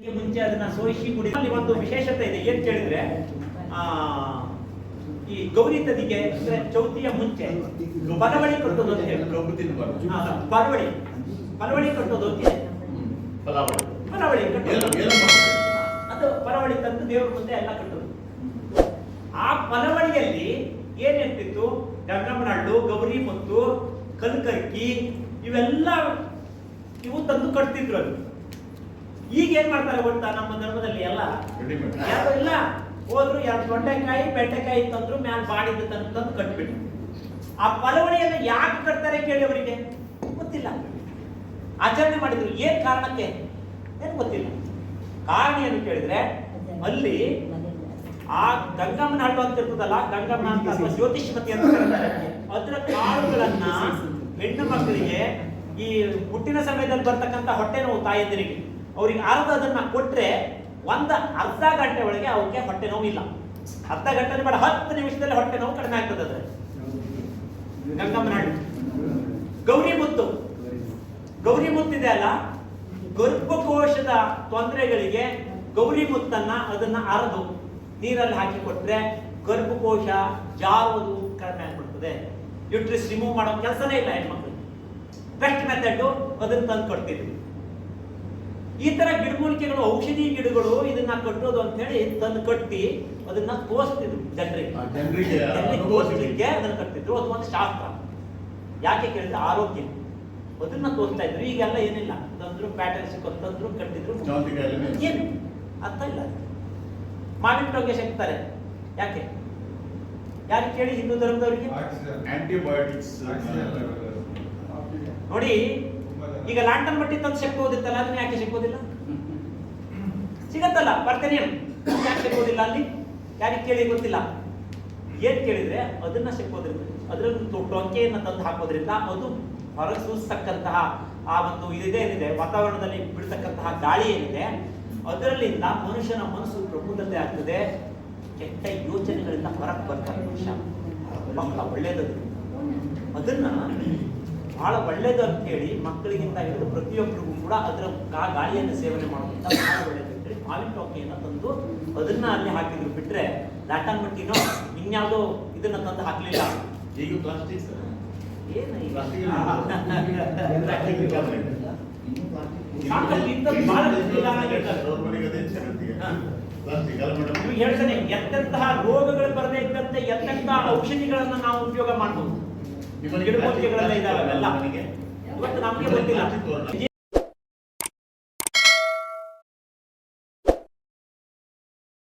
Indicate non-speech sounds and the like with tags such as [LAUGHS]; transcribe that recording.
ಮುಂಚೆ ಅದನ್ನ ಸೋಯಿಸಿ ಕುಡಿ ಅಲ್ಲಿ ಒಂದು ವಿಶೇಷತೆ ಇದೆ. ಏನ್ ಕೇಳಿದ್ರೆ ಆ ಈ ಗೌರಿ ತದಿಗೆ ಅಂದ್ರೆ ಚೌತಿಯ ಮುಂಚೆ ಬಲವಳಿ ಕಟ್ಟೋದು ಅಂತ ಹೇಳಿ. ಬಲವಳಿ ಬಲವಳಿ ಕಟ್ಟೋದು ಅಂತ ಬಲವಳಿ ಅದು ಬಲವಳಿ ತಂದು ದೇವರ ಮುಂದೆ ಎಲ್ಲ ಕಟ್ಟೋದು. ಆ ಬಲವಳಿಯಲ್ಲಿ ಏನಿರ್ತಿತ್ತು ಗಂಗಮ್ಮನಹಳ್ಳು ಗೌರಿ ಮತ್ತು ಕಲ್ಕರ್ಕಿ ಇವೆಲ್ಲ ಇವು ತಂದು ಕಟ್ತಿದ್ರು ಅಲ್ಲಿ. ಈಗ ಏನ್ ಮಾಡ್ತಾರೆ ಗೊತ್ತಾ ನಮ್ಮ ಧರ್ಮದಲ್ಲಿ ಎಲ್ಲ? ಯಾರು ಇಲ್ಲ? ಹೋದ್ರು ಯಾರು ತೊಂಡೆಕಾಯಿ ಬೆಂಡೆಕಾಯಿ ತಂದ್ರು ಮ್ಯಾಲ ಬಾಡಿದ ತಂದು ತಂದು ಕಟ್ಬಿಟ್ಟು ಆ ಪಲವಣಿಯನ್ನ ಯಾಕೆ ಕಟ್ತಾರೆ ಕೇಳಿ ಅವರಿಗೆ? ಗೊತ್ತಿಲ್ಲ. ಆಚರಣೆ ಮಾಡಿದ್ರು. ಏನ್ ಕಾರಣಕ್ಕೆ? ಏನು ಗೊತ್ತಿಲ್ಲ. ಕಾರಣ ಏನು ಕೇಳಿದ್ರೆ ಅಲ್ಲಿ ಆ ಗಂಗಮ್ಮನ ಹಣ್ಣು ಅಂತ ಇರ್ತದಲ್ಲ ಗಂಗಮ್ಮನ ಅಂತ ಅಥವಾ ಜ್ಯೋತಿಷ್ಮತಿ ಅಂತ ಕರೀತಾರೆ. ಅದರ ಕಾಳುಗಳನ್ನ ಹೆಣ್ಣು ಮಕ್ಕಳಿಗೆ ಈ ಹುಟ್ಟಿನ ಸಮಯದಲ್ಲಿ ಬರ್ತಕ್ಕಂಥ ಹೊಟ್ಟೆ ನೋವು ತಾಯಂದಿರಿಗೆ. ಅವ್ರಿಗೆ ಅರ್ಧ ಅದನ್ನ ಕೊಟ್ರೆ ಒಂದ ಅರ್ಧ ಗಂಟೆ ಒಳಗೆ ಅವಕ್ಕೆ ಹೊಟ್ಟೆ ನೋವು ಇಲ್ಲ. ಅರ್ಧ ಗಂಟೆ ಬೇಡ, ಹತ್ತು ನಿಮಿಷದಲ್ಲಿ ಹೊಟ್ಟೆ ನೋವು ಕಡಿಮೆ ಆಗ್ತದೆ ಅದ್ರ ಗಂಗಮ್ಮನ ಹಣ್ಣು ಗೌರಿ ಮುತ್ತು. ಗೌರಿ ಮುತ್ತಿದೆ ಅಲ್ಲ? ಗರ್ಭಕೋಶದ ತೊಂದರೆಗಳಿಗೆ ಗೌರಿ ಮುತ್ತನ್ನ ಅದನ್ನ ಅರದು ನೀರಲ್ಲಿ ಹಾಕಿ ಕೊಟ್ರೆ ಗರ್ಭಕೋಶ ಜಾರುವುದು ಕಡಿಮೆ ಆಗ್ಬಿಡ್ತದೆ. ಯುಟ್ರಿಸ್ ರಿಮೂವ್ ಮಾಡೋ ಕೆಲಸನೇ ಇಲ್ಲ ಹೆಣ್ಮಕ್ಳು ಬೆಸ್ಟ್ ಮೆಥಡ್ ಅದನ್ನ ತಂದು ಕೊಡ್ತಿದ್ವಿ ಈ ತರ ಗಿಡಮೂಲಿಕೆಗಳು ಔಷಧಿ ಗಿಡಗಳು ಇದನ್ನ ಕಟ್ಟೋದು ಅಂತ ಹೇಳಿ ತಂದು ಕಟ್ಟಿ ಅದನ್ನ ತೋರಿಸ್ತಿದ್ರು ಜನರಿಗೆ. ಅದನ್ನ ಕಟ್ತಿದ್ರು. ಅದು ಒಂದು ಶಾಸ್ತ್ರ. ಯಾಕೆ ಕೇಳಿದ್ರೆ ಆರೋಗ್ಯ. ಅದನ್ನ ತೋರಿಸ್ತಾ ಇದ್ರು. ಈಗೆಲ್ಲ ಏನಿಲ್ಲ. ತಂದ್ರು ಪ್ಯಾಟರ್ನ್ ಸಿಕ್ಕೋದು ತಂದ್ರು ಕಟ್ಟಿದ್ರು. ಏನು? ಅರ್ಥ ಇಲ್ಲ. ಮಾವಿನ ಟೊಗೆ ಸಿಗ್ತಾರೆ ಯಾಕೆ? ಯಾರು ಕೇಳಿ? ಹಿಂದೂ ಧರ್ಮದವರಿಗೆ? ಆಂಟಿಬಯೋಟಿಕ್ಸ್ ನೋಡಿ ಈಗ ಲಾಂಟನ್ ಬಟ್ಟಿ ತಂದು ಅದನ್ನ ಯಾಕೆ ಸಿಕ್ಕೋದಿಲ್ಲ ಸಿಗತ್ತಲ್ಲ, ಬರ್ತೇನೆ. ಯಾಕೆ ಸಿಕ್ಕೋದಿಲ್ಲ ಅಲ್ಲಿ? ಯಾರಿಗೆ ಕೇಳಿ ಗೊತ್ತಿಲ್ಲ. ಏನ್ ಕೇಳಿದ್ರೆ ಅದನ್ನ ಸಿಕ್ಕೋದ್ರಿಂದ ಅದ್ರಲ್ಲಿ ಟೊಂಕೆಯನ್ನ ತಂದು ಹಾಕೋದ್ರಿಂದ ಅದು ಹೊರಗೆ ಸೂಸ್ತಕ್ಕಂತಹ ಆ ಒಂದು ಇದೇನಿದೆ ಏನಿದೆ, ವಾತಾವರಣದಲ್ಲಿ ಬಿಡ್ತಕ್ಕಂತಹ ಗಾಳಿ ಏನಿದೆ, ಅದರಲ್ಲಿಂದ ಮನುಷ್ಯನ ಮನಸ್ಸು ಪ್ರಬುದ್ಧತೆ ಆಗ್ತದೆ. ಕೆಟ್ಟ ಯೋಚನೆಗಳಿಂದ ಹೊರಗೆ ಬರ್ತಾರೆ ಮನುಷ್ಯ. ಬಹಳ ಒಳ್ಳೇದದು. ಅದನ್ನ ಬಹಳ ಒಳ್ಳೇದು ಅಂತ ಹೇಳಿ ಮಕ್ಕಳಿಗಿಂತ ಹಿಡಿದು ಪ್ರತಿಯೊಬ್ಬರಿಗೂ ಕೂಡ ಅದರ ಗಾಳಿಯನ್ನು ಸೇವನೆ ಮಾಡೋದ್ರಿಂದ ಬಹಳ ಒಳ್ಳೇದು. ಮಾವಿನ ಟೋಕೆಯನ್ನು ತಂದು ಅದನ್ನ ಅಲ್ಲಿ ಹಾಕಿದ್ರು. ಬಿಟ್ರೆ ಲ್ಯಾಟನ್ ಮಟ್ಟಿನೋ ಇನ್ಯಾವುದೋ ಇದನ್ನ ತಂದು ಹಾಕ್ಲಿಲ್ಲ. ಈಗ ಪ್ಲಾಸ್ಟಿಕ್ಸ್ [LAUGHS] ಏನು ಈಗ? ಪ್ಲಾಸ್ಟಿಕ್ ಹೇಳ್ತಾನೆ ಎಂತೆಂತಹ ರೋಗಗಳು ಬರದೇ ಇದ್ದಂತೆ ಎಂತೆಂತಹ ಔಷಧಿಗಳನ್ನ ನಾವು ಉಪಯೋಗ ಮಾಡಬಹುದು ಗಿಡಮೂಲಿಕೆಗಳೆಲ್ಲ ಇದಾವೆ ಅವೆಲ್ಲ. ಇವತ್ತು ನಮಗೆ ಗೊತ್ತಿಲ್ಲ.